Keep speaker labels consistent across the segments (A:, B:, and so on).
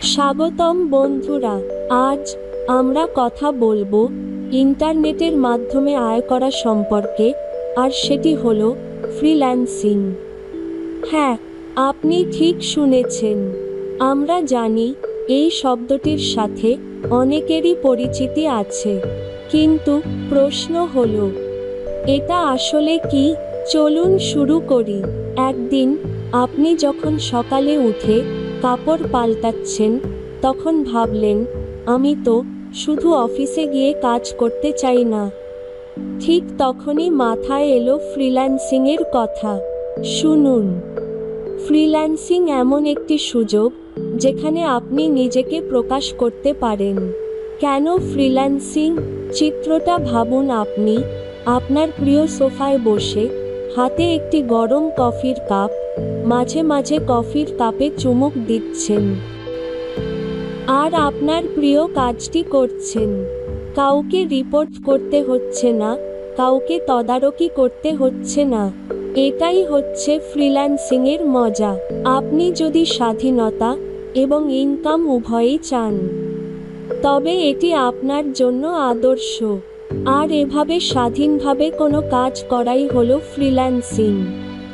A: স্বাগতম বন্ধুরা, আজ আমরা কথা বলব ইন্টারনেটের মাধ্যমে আয় করা সম্পর্কে, আর সেটি হলো ফ্রিল্যান্সিং। হ্যাঁ আপনি ঠিক শুনেছেন। আমরা জানি এই শব্দটির সাথে অনেকেরই পরিচিতি আছে। কিন্তু প্রশ্ন হলো, এটা আসলে কি? চলুন শুরু করি। একদিন আপনি যখন সকালে উঠে কাপড় পাল্টাচ্ছেন, তখন ভাবলেন, আমি তো শুধু অফিসে গিয়ে কাজ করতে চাই না। ঠিক তখনই মাথায় এলো ফ্রিল্যান্সিংয়ের কথা। শুনুন, ফ্রিল্যান্সিং এমন একটি সুযোগ যেখানে আপনি নিজেকে প্রকাশ করতে পারেন। কেন ফ্রিল্যান্সিং? চিত্রটা ভাবুন আপনি, আপনার প্রিয় সোফায় বসে হাতে একটি গরম কফির কাপ, মাঝে মাঝে কফির কাপে চুমুক দিচ্ছেন। আর আপনার প্রিয় কাজটি করছেন। কাউকে রিপোর্ট করতে হচ্ছে না, কাউকে তদারকি করতে হচ্ছে না। এটাই হচ্ছে ফ্রিল্যান্সিংয়ের মজা। আপনি যদি স্বাধীনতা এবং ইনকাম উভয়ই চান, তবে এটি আপনার জন্য আদর্শ। আর এভাবে স্বাধীনভাবে কোনো কাজ করাই হলো ফ্রিল্যান্সিং।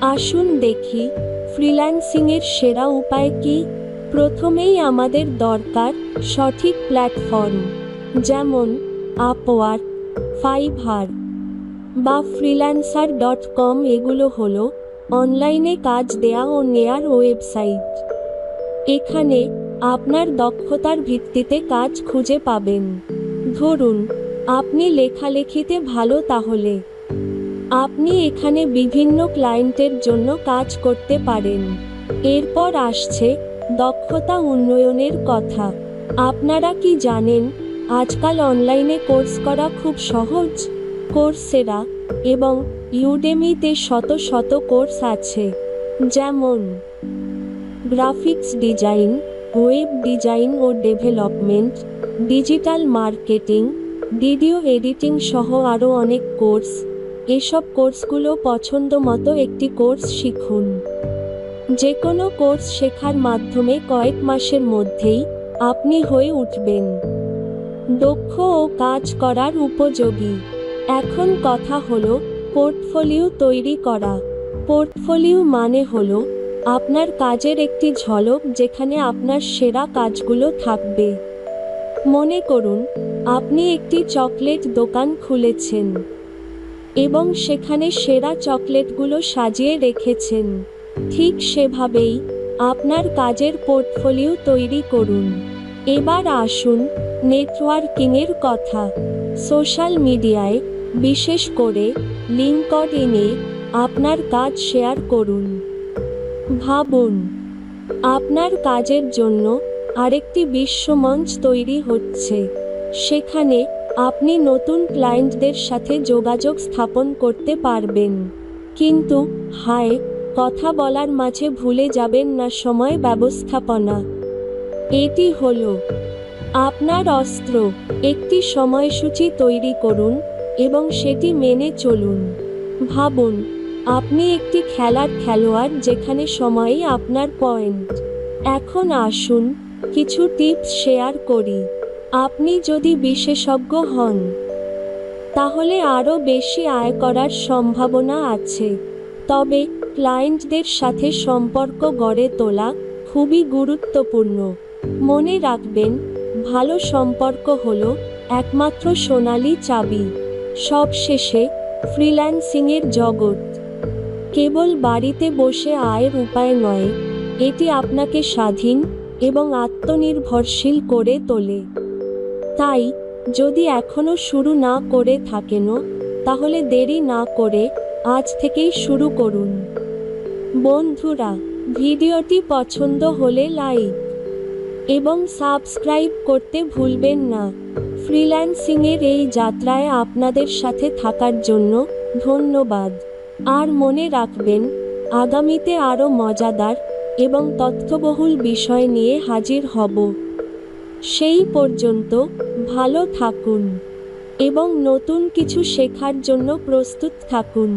A: আসুন দেখি, ফ্রিল্যান্সিংয়ের সেরা উপায় কি? প্রথমেই আমাদের দরকার সঠিক প্ল্যাটফর্ম, যেমন আপওয়ার্ক ফাইভার বা ফ্রিল্যান্সার ডট কম। এগুলো হলো অনলাইনে কাজ দেয়া ও নেয়ার ওয়েবসাইট। এখানে আপনার দক্ষতার ভিত্তিতে কাজ খুঁজে পাবেন। ধরুন আপনি লেখালেখিতে ভালো তাহলে। আপনি এখানে বিভিন্ন ক্লায়েন্টের জন্য কাজ করতে পারেন। এরপর আসছে দক্ষতা উন্নয়নের কথা। আপনারা কি জানেন, আজকাল অনলাইনে কোর্স করা খুব সহজ? কোর্সেরা এবং ইউডেমিতে শত শত কোর্স আছে। যেমন গ্রাফিক্স ডিজাইন, ওয়েব ডিজাইন ও development, digital marketing video editing সহ আরও অনেক কোর্স। এসব কোর্সগুলো পছন্দ মতো একটি কোর্স শিখুন। যে কোনো কোর্স শেখার মাধ্যমে কয়েক মাসের মধ্যেই আপনি হয়ে উঠবেন। দক্ষ ও কাজ করার উপযোগী। এখন কথা হলো পোর্টফোলিও তৈরি করা। পোর্টফোলিও মানে হলো আপনার কাজের একটি ঝলক যেখানে আপনার সেরা কাজগুলো থাকবে। মনে করুন আপনি একটি চকলেট দোকান খুলেছেন এবং সেখানে সেরা চকলেটগুলো সাজিয়ে রেখেছেন। ঠিক সেভাবেই আপনার কাজের পোর্টফোলিও তৈরি করুন। এবার আসুন নেটওয়ার্কিংয়ের কথা। সোশ্যাল মিডিয়ায় বিশেষ করে লিঙ্কড ইনে আপনার কাজ শেয়ার করুন। ভাবুন, আপনার কাজের জন্য আরেকটি বিশ্বমঞ্চ তৈরি হচ্ছে। সেখানে আপনি নতুন ক্লায়েন্টদের সাথে যোগাযোগ স্থাপন করতে পারবেন। কিন্তু, হায়, কথা বলার মাঝে ভুলে যাবেন না সময় ব্যবস্থাপনা। এটি হলো, আপনার অস্ত্র, একটি সময়সূচি তৈরি করুন এবং সেটি মেনে চলুন। ভাবুন, আপনি একটি খেলার খেলোয়াড় যেখানে সময়ই আপনার পয়েন্ট। এখন আসুন, কিছু টিপস শেয়ার করি। আপনি যদি বিশেষজ্ঞ হন, তাহলে আরও বেশি আয় করার সম্ভাবনা আছে। তবে ক্লায়েন্টদের সাথে সম্পর্ক গড়ে তোলা খুবই গুরুত্বপূর্ণ। মনে রাখবেন, ভালো সম্পর্ক হল একমাত্র সোনালি চাবি। সবশেষে ফ্রিল্যান্সিংয়ের জগৎ। কেবল বাড়িতে বসে আয়ের উপায় নয়, এটি আপনাকে স্বাধীন এবং আত্মনির্ভরশীল করে তোলে। তাই, যদি এখনও শুরু না করে থাকেনও তাহলে দেরি না করে আজ থেকেই শুরু করুন। বন্ধুরা, ভিডিওটি পছন্দ হলে লাইক এবং সাবস্ক্রাইব করতে ভুলবেন না। ফ্রিল্যান্সিংয়ের এই যাত্রায় আপনাদের সাথে থাকার জন্য ধন্যবাদ। আর মনে রাখবেন, আগামীতে আরও মজাদার এবং তথ্যবহুল বিষয় নিয়ে হাজির হব। সেই পর্যন্ত ভালো থাকুন এবং নতুন কিছু শেখার জন্য প্রস্তুত থাকুন।